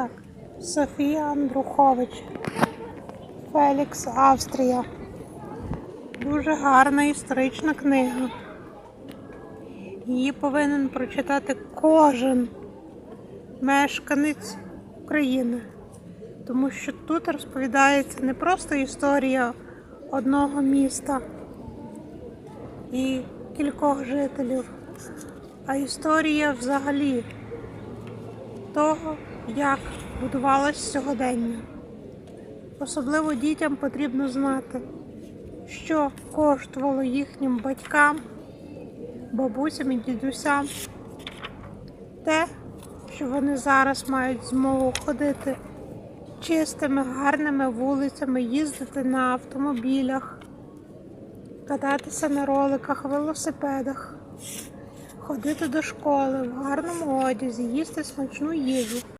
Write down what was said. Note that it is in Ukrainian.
Так, Софія Андрухович. Фелікс, Австрія. Дуже гарна історична книга. Її повинен прочитати кожен мешканець України. Тому що тут розповідається не просто історія одного міста і кількох жителів, а історія взагалі того, як будувалось сьогодення. Особливо дітям потрібно знати, що коштувало їхнім батькам, бабусям і дідусям те, що вони зараз мають змогу ходити чистими, гарними вулицями, їздити на автомобілях, кататися на роликах, велосипедах, ходити до школи в гарному одязі, їсти смачну їжу.